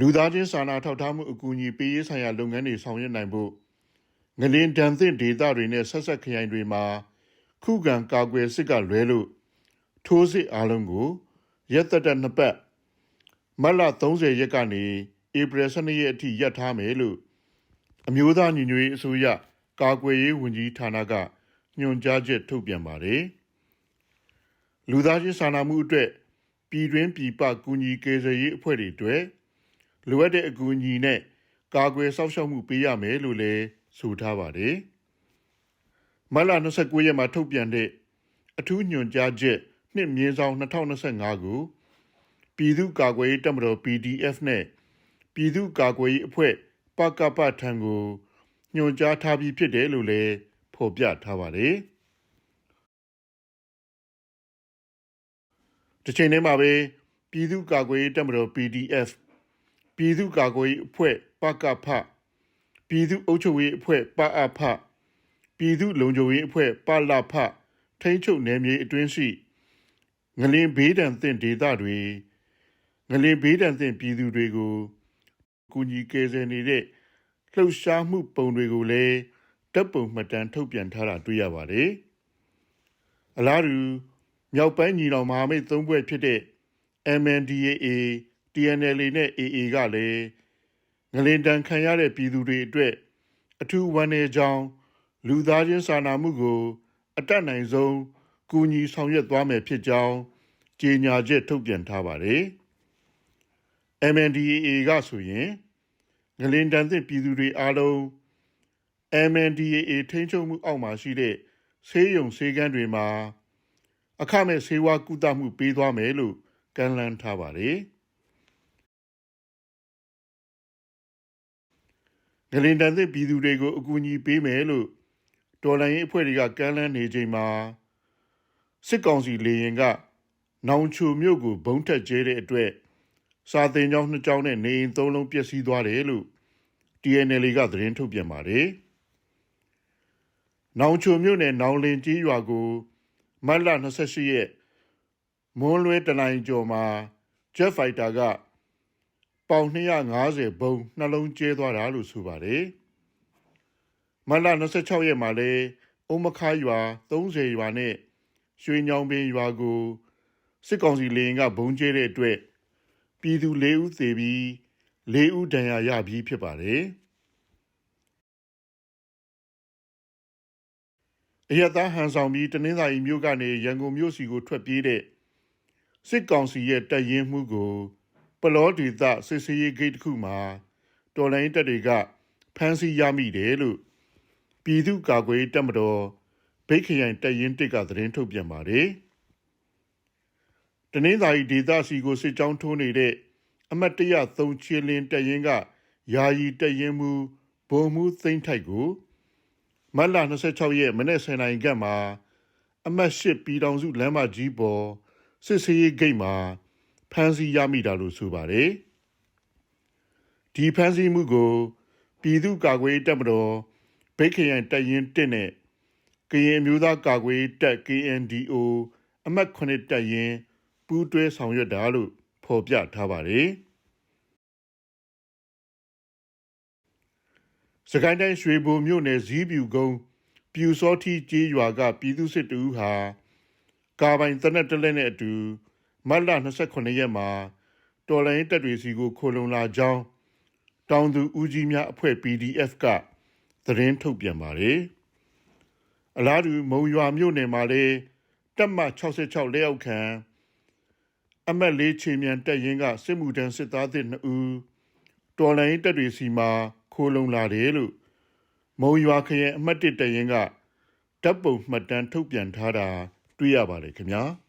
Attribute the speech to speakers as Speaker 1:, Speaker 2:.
Speaker 1: လူသားချင်းစာနာထောက်ထားမှုအကူအညီပေးရေးဆိုင်ရာလုပ်ငန်းတွေဆောင်ရွက်နိုင်ဖို့ငလင်တန်သင့်ဒေသတွေနဲ့ဆက်ဆက်ခရိုင်တွေမှာခုခံကာကွယ်စစ်ကလွဲလို့ထိုးစစ်အားလုံးကိုရက်သက်တဲ့နှစ်ပတ်မတ်လ30ရက်ကနေဧပြီ12ရက်အထိရပ်ထားမယ်လို့အမျိုးသားညီညွတ်ရေးအစိုးရကာကွယ်ရေးဝန်ကြီးဌာနကညွှန်ကြားချက်ထုတ်ပြန်ပါတယ်။လူသားချင်းစာနာမှုအတွက်ပြည်တွင်းပြည်ပကူညီကယ်ဆယ်ရေးအဖွဲ့တွေအတွက် လိုအပ်တဲ့အကူအညီနဲ့ကာကွယ်စောင့်ရှောက်မှုပေးရမယ်လို့လည်းဆိုထားပါတယ်။မတ်လ29ရက်မှာထုတ်ပြန်တဲ့အထူးညွှန်ကြားချက်နှစ်မြင်းဆောင်2025ကိုပြည်သူ့ကာကွယ်ရေးတပ်မတော် PDF နဲ့ပြည်သူ့ကာကွယ်ရေးအဖွဲ့ပကပထံကိုညွှန်ကြားထားပြီးဖြစ်တယ်လို့လည်းဖော်ပြထားပါတယ်။တစ်ချိန်တည်းမှာပဲပြည်သူ့ကာကွယ်ရေးတပ်မတော် PDF ပြည်သူ့ကာကွယ်ရေးအဖွဲ့ပကဖပြည်သူ့အုပ်ချုပ်ရေးအဖွဲ့ပအဖပြည်သူ့လုံခြုံရေးအဖွဲ့ပလဖထိန်းချုပ်နယ်မြေအတွင်းရှိငလင်ဘေးဒဏ်သင့်ဒေသတွေငလင်ဘေးဒဏ်သင့်ပြည်သူတွေကိုကူညီကယ်ဆယ်နေတဲ့လှုပ်ရှားမှုပုံတွေကိုလည်းတပ်ပုံမှတ်တမ်းထုတ်ပြန်ထားတာတွေ့ရပါတယ်။အလားတူမြောက်ပိုင်းညီနောင်မဟာမိတ်သုံးဘွဲ့ဖြစ်တဲ့ MNDAA TNLA နဲ့ AA ကလည်းငလင်တန်ခံရတဲ့ပြည်သူတွေအတွက်အထူးဝမ်းနည်းကြောင်းလူသားချင်းစာနာမှုကို အတက်နိုင်ဆုံးကူညီဆောင်ရွက်သွားမယ်ဖြစ်ကြောင်းကြေညာချက်ထုတ်ပြန်ထားပါတယ်။ MNDAA ကဆိုရင်ငလင်တန်သင့်ပြည်သူတွေအားလုံး MNDAA ထိန်းချုပ်မှုအောက်မှာရှိတဲ့ဆေးရုံဆေးကမ်းတွေမှာအခမဲ့ဆေးဝါးကုသမှုပေးသွားမယ်လို့ကမ်းလှမ်းထားပါတယ်။ ငလင်တန်သစ်ပြည်သူတွေကိုအကူအညီပေးမယ်လို့တော်လိုင်းရေးအဖွဲ့တွေကကမ်းလှမ်းနေချိန်မှာစစ်ကောင်စီလေရင်က နောင်ချိုမြို့ကိုဘုံထက်ကျဲတဲ့အတွက်စာသင်ကျောင်းနှစ်ကျောင်းနဲ့နေအိမ်သုံးလုံးပျက်စီးသွားတယ်လို့ TNL ကသတင်းထုတ်ပြန်ပါတယ်။နောင်ချိုမြို့နယ်နောင်လင်ကြီးရွာကိုမတ်လ28ရက်မွန်းလွဲတလိုင်းကျော်မှာ Jet Fighter က ပေါင်250ဘုံနှလုံးကျဲသွားတာလို့ဆိုပါတယ်။မတ်လ26ရက်မှာလဲအုံမခါရွာ30ရွာနဲ့ရွှေညောင်ပင်ရွာကိုစစ်ကောင်စီလေရင်ကဘုံကျဲတဲ့အတွက်ပြည်သူ၄ဦးသေပြီး၄ဦးဒဏ်ရာရပြီးဖြစ်ပါတယ်။အရသာဟန်ဆောင်ပြီးတနင်္သာရီမြို့ကနေရန်ကုန်မြို့စီကိုထွက်ပြေးတဲ့စစ်ကောင်စီရဲ့တပ်ရင်းမှုကို ပလောဒေသစစ်စေးရေးဂိတ်တစ်ခုမှာတော်လိုင်းတပ်တွေကဖမ်းဆီးရမိတယ်လို့ပြည်သူ့ကာကွယ်တပ်မတော်ဗိတ်ခရိုင်တပ်ရင်းတစ်ကသတင်းထုတ်ပြန်ပါတယ်။တနင်္သာရီဒေသစီကိုစစ်ကြောင်းထိုးနေတဲ့အမတ်တရ3ချီလင်းတပ်ရင်းကယာယီတပ်ရင်းမှုဘုံမှုသိမ့်ထိုက်ကိုမတ်လ26ရက်မနေ့10နိုင်ကမှာအမတ်၈ပြည်တော်စုလမ်းမကြီးပေါ်စစ်စေးရေးဂိတ်မှာ ဖမ်းဆီးရမိတာလို့ဆိုပါတယ်။ဒီဖမ်းဆီးမှုကိုပြည်သူ့ကာကွယ်တပ်မတော်ဗိတ်ခရိုင်တပ်ရင်း1နဲ့ကရင်မျိုးသားကာကွယ်တပ် KNDO အမှတ်9တပ်ရင်းပူးတွဲဆောင်ရွက်တာလို့ဖော်ပြထားပါတယ်။စကိုင်းတိုင်းရွှေဘိုမြို့နယ်ဇီးပြူကုန်းပြူစောထီကျေးရွာကပြည်သူစစ်တူဟာကာပိုင်တနက်တလက်နဲ့အတူ မတ်လ29ရက်မှာတော်လိုင်းတပ်တွေစီကိုခိုလုံလာကြောင်းတောင်သူဦးကြီးများအဖွဲ့ PDF ကသတင်းထုတ်ပြန်ပါတယ်။အလားတူမုံရွာမြို့နယ်မှာလည်းတပ်မ66လက်အောက်ခံအမတ်လေးချေမြန်တက်ရင်ကစစ်မှုထမ်းစစ်သားသစ်2ဦးတော်လိုင်းတပ်တွေစီမှာခိုလုံလာတယ်လို့မုံရွာခရိုင်အမှတ်1တက်ရင်ကတပ်ပုံမှတ်တမ်းထုတ်ပြန်ထားတာတွေ့ရပါတယ်ခင်ဗျာ။